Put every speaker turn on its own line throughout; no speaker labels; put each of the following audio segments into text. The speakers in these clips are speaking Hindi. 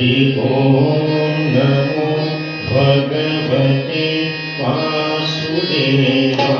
हरि ॐ नमो भगवते वासुदेवाय।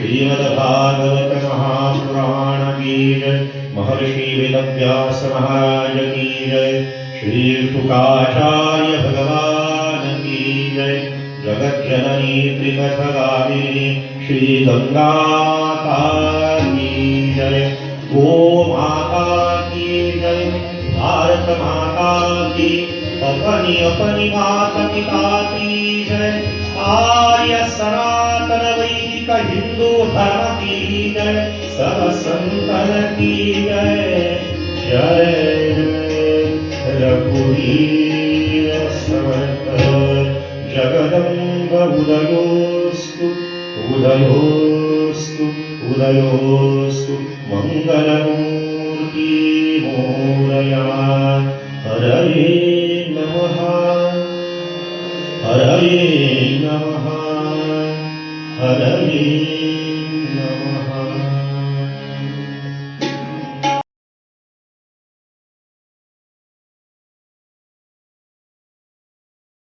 श्यामराज भगवान की जय श्रीमद्भागवत महापुराण की जय महर्षि वेदव्यास महाराज की जय श्री शुकाचार्य भगवान की जय जगत जननी त्रिपथगामिनी श्री गंगा की जय गो माता की जय भारत माता की अपनी अपनी मात पिता की जय आर्य सनातन वैदिक हिंदू धर्म की जय सब संतन की जय। जय रघुवीर समर्थ जगदम्ब उदयोस्तु उदयोस्तु उदयोस्तु मङ्गलमूर्ति You.